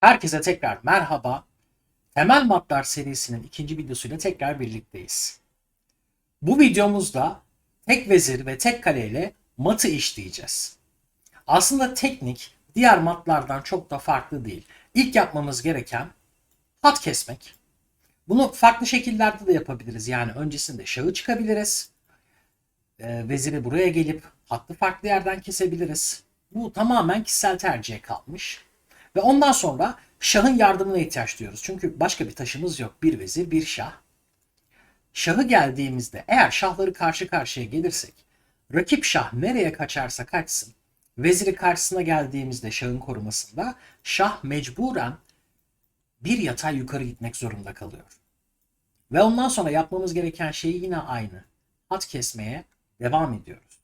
Herkese tekrar merhaba. Temel Matlar serisinin ikinci videosuyla tekrar birlikteyiz. Bu videomuzda tek vezir ve tek kaleyle matı işleyeceğiz. Aslında teknik diğer matlardan çok da farklı değil. İlk yapmamız gereken hat kesmek. Bunu farklı şekillerde de yapabiliriz. Yani öncesinde şahı çıkabiliriz. Ee, veziri buraya gelip hattı farklı yerden kesebiliriz. Bu tamamen kişisel tercihe kalmış. Ve ondan sonra şahın yardımına ihtiyaç duyuyoruz. Çünkü başka bir taşımız yok. Bir vezir, bir şah. Şahı geldiğimizde eğer şahları karşı karşıya gelirsek rakip şah nereye kaçarsa kaçsın veziri karşısına geldiğimizde şahın korumasında şah mecburen bir yatay yukarı gitmek zorunda kalıyor. Ve ondan sonra yapmamız gereken şey yine aynı. Hat kesmeye devam ediyoruz.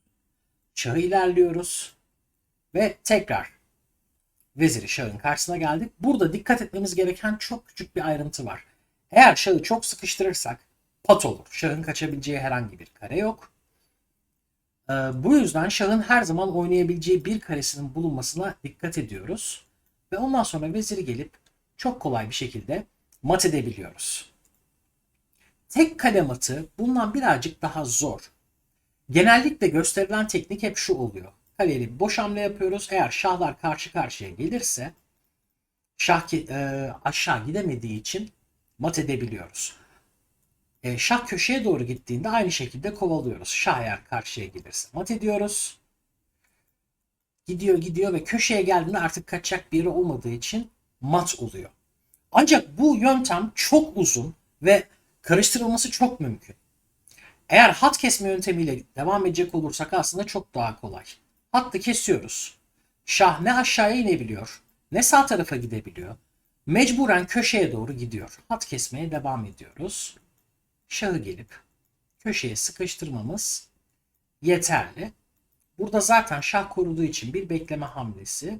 Şahı ilerliyoruz ve tekrar veziri şahın karşısına geldik. Burada dikkat etmemiz gereken çok küçük bir ayrıntı var. Eğer şahı çok sıkıştırırsak pat olur. Şahın kaçabileceği herhangi bir kare yok. Ee, bu yüzden şahın her zaman oynayabileceği bir karesinin bulunmasına dikkat ediyoruz. Ve ondan sonra veziri gelip çok kolay bir şekilde mat edebiliyoruz. Tek kale matı bundan birazcık daha zor. Genellikle gösterilen teknik hep şu oluyor. Bir boş hamle yapıyoruz. Eğer şahlar karşı karşıya gelirse şah e, aşağı gidemediği için mat edebiliyoruz. E, şah köşeye doğru gittiğinde aynı şekilde kovalıyoruz. Şah eğer karşıya gelirse mat ediyoruz. Gidiyor gidiyor ve köşeye geldiğinde artık kaçacak bir yeri olmadığı için mat oluyor. Ancak bu yöntem çok uzun ve karıştırılması çok mümkün. Eğer hat kesme yöntemiyle devam edecek olursak aslında çok daha kolay. Hattı kesiyoruz. Şah ne aşağıya inebiliyor ne sağ tarafa gidebiliyor. Mecburen köşeye doğru gidiyor. Hat kesmeye devam ediyoruz. Şahı gelip köşeye sıkıştırmamız yeterli. Burada zaten şah koruduğu için bir bekleme hamlesi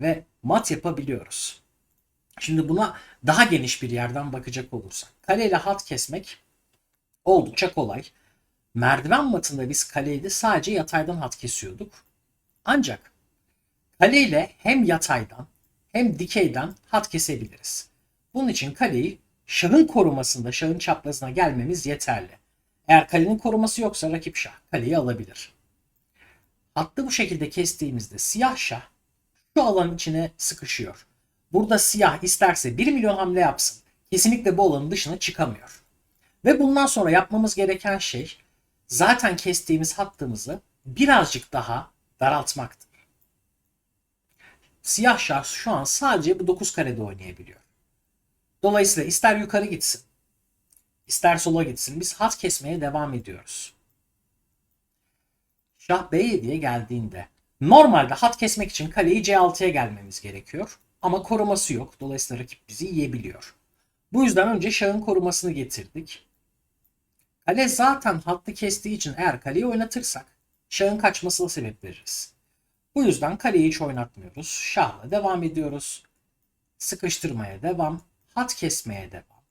ve mat yapabiliyoruz. Şimdi buna daha geniş bir yerden bakacak olursak. Kaleyle hat kesmek oldukça kolay. Merdiven matında biz kaleydi sadece yataydan hat kesiyorduk. Ancak kaleyle hem yataydan hem dikeyden hat kesebiliriz. Bunun için kaleyi şahın korumasında şahın çaprazına gelmemiz yeterli. Eğer kalenin koruması yoksa rakip şah kaleyi alabilir. Hattı bu şekilde kestiğimizde siyah şah şu alanın içine sıkışıyor. Burada siyah isterse 1 milyon hamle yapsın. Kesinlikle bu alanın dışına çıkamıyor. Ve bundan sonra yapmamız gereken şey zaten kestiğimiz hattımızı birazcık daha daraltmaktır. Siyah şah şu an sadece bu 9 karede oynayabiliyor. Dolayısıyla ister yukarı gitsin, ister sola gitsin biz hat kesmeye devam ediyoruz. Şah B7'ye geldiğinde normalde hat kesmek için kaleyi C6'ya gelmemiz gerekiyor. Ama koruması yok. Dolayısıyla rakip bizi yiyebiliyor. Bu yüzden önce şahın korumasını getirdik. Kale zaten hattı kestiği için eğer kaleyi oynatırsak şahın kaçmasına sebep veririz. Bu yüzden kaleyi hiç oynatmıyoruz. Şahla devam ediyoruz. Sıkıştırmaya devam. Hat kesmeye devam.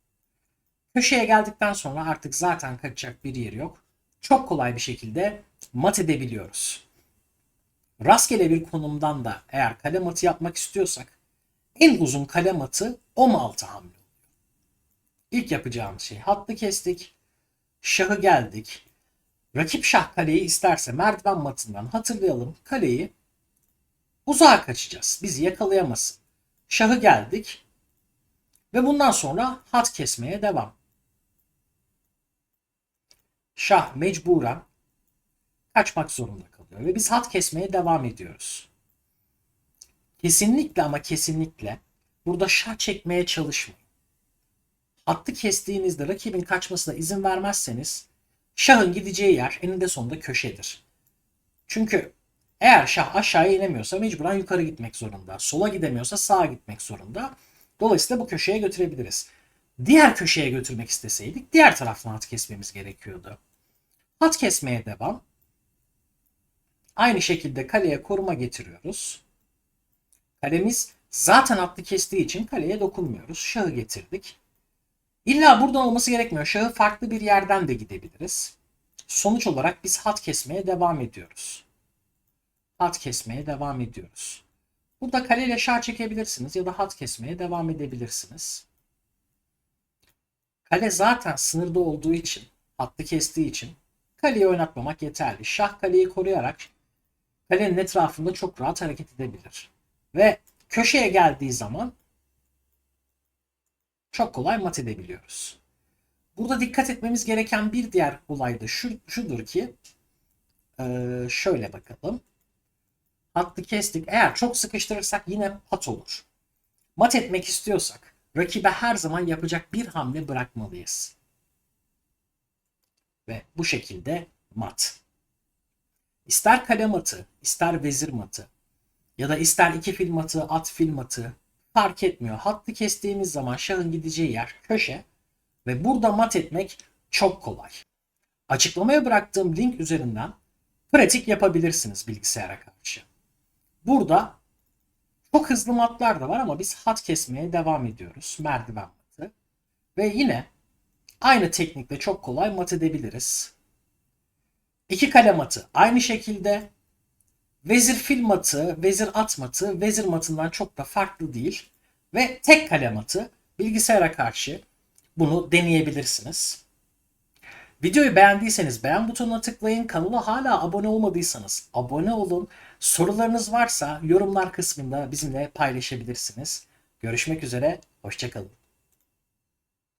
Köşeye geldikten sonra artık zaten kaçacak bir yer yok. Çok kolay bir şekilde mat edebiliyoruz. Rastgele bir konumdan da eğer kale matı yapmak istiyorsak en uzun kale matı 16 hamle. İlk yapacağımız şey hattı kestik. Şahı geldik. Rakip şah kaleyi isterse merdiven matından hatırlayalım. Kaleyi uzağa kaçacağız. Bizi yakalayamasın. Şahı geldik. Ve bundan sonra hat kesmeye devam. Şah mecburen kaçmak zorunda kalıyor. Ve biz hat kesmeye devam ediyoruz. Kesinlikle ama kesinlikle burada şah çekmeye çalışmayın. Hattı kestiğinizde rakibin kaçmasına izin vermezseniz şahın gideceği yer eninde sonunda köşedir. Çünkü eğer şah aşağıya inemiyorsa mecburen yukarı gitmek zorunda. Sola gidemiyorsa sağa gitmek zorunda. Dolayısıyla bu köşeye götürebiliriz. Diğer köşeye götürmek isteseydik diğer taraftan hat kesmemiz gerekiyordu. Hat kesmeye devam. Aynı şekilde kaleye koruma getiriyoruz. Kalemiz zaten hattı kestiği için kaleye dokunmuyoruz. Şahı getirdik. İlla buradan olması gerekmiyor. Şahı farklı bir yerden de gidebiliriz. Sonuç olarak biz hat kesmeye devam ediyoruz. Hat kesmeye devam ediyoruz. Burada kaleyle şah çekebilirsiniz ya da hat kesmeye devam edebilirsiniz. Kale zaten sınırda olduğu için, hattı kestiği için kaleyi oynatmamak yeterli. Şah kaleyi koruyarak kalenin etrafında çok rahat hareket edebilir. Ve köşeye geldiği zaman çok kolay mat edebiliyoruz. Burada dikkat etmemiz gereken bir diğer olay da şu, şudur ki eee, şöyle bakalım. Hattı kestik. Eğer çok sıkıştırırsak yine pat olur. Mat etmek istiyorsak rakibe her zaman yapacak bir hamle bırakmalıyız. Ve bu şekilde mat. İster kale matı, ister vezir matı ya da ister iki fil matı, at fil matı fark etmiyor. Hattı kestiğimiz zaman şahın gideceği yer köşe ve burada mat etmek çok kolay. Açıklamaya bıraktığım link üzerinden pratik yapabilirsiniz bilgisayara karşı. Burada çok hızlı matlar da var ama biz hat kesmeye devam ediyoruz. Merdiven matı. Ve yine aynı teknikle çok kolay mat edebiliriz. İki kale matı aynı şekilde. Vezir fil matı, vezir at matı, vezir matından çok da farklı değil. Ve tek kale matı bilgisayara karşı bunu deneyebilirsiniz. Videoyu beğendiyseniz beğen butonuna tıklayın. Kanala hala abone olmadıysanız abone olun. Sorularınız varsa yorumlar kısmında bizimle paylaşabilirsiniz. Görüşmek üzere, hoşçakalın.